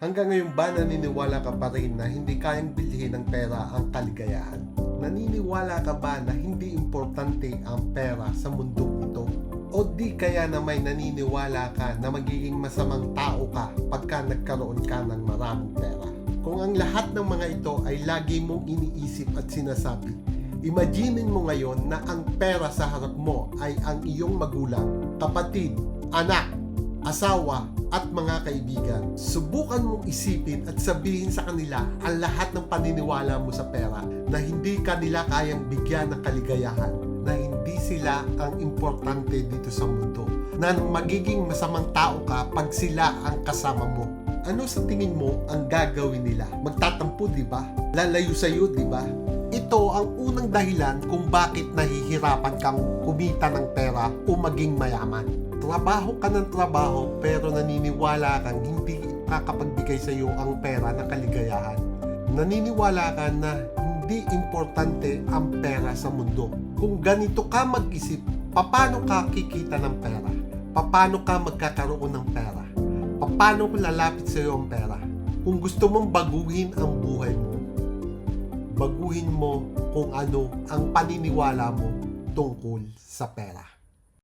Hanggang ngayon ba naniniwala ka pa rin na hindi kayang bilhin ng pera ang kaligayahan? Naniniwala ka ba na hindi importante ang pera sa mundong ito? O di kaya na may naniniwala ka na magiging masamang tao ka pagka nagkaroon ka ng maraming pera? Kung ang lahat ng mga ito ay lagi mong iniisip at sinasabi, imaginin mo ngayon na ang pera sa harap mo ay ang iyong magulang, kapatid, anak, asawa, at mga kaibigan. Subukan mong isipin at sabihin sa kanila ang lahat ng paniniwala mo sa pera na hindi kanila kayang bigyan ng kaligayahan, na hindi sila ang importante dito sa mundo, na magiging masamang tao ka pag sila ang kasama mo. Ano sa tingin mo ang gagawin nila? Magtatampo, di ba? Lalayo sa iyo, di ba? Ito ang unang dahilan kung bakit nahihirapan kang kumita ng pera o maging mayaman. Trabaho ka ng trabaho pero naniniwala kang hindi kakapagbigay sa iyo ang pera ng kaligayahan. Naniniwala ka na hindi importante ang pera sa mundo. Kung ganito ka mag-isip, paano ka kikita ng pera? Paano ka magkakaroon ng pera? Paano lalapit sa iyo ang pera? Kung gusto mong baguhin ang buhay mo, baguhin mo kung ano ang paniniwala mo tungkol sa pera.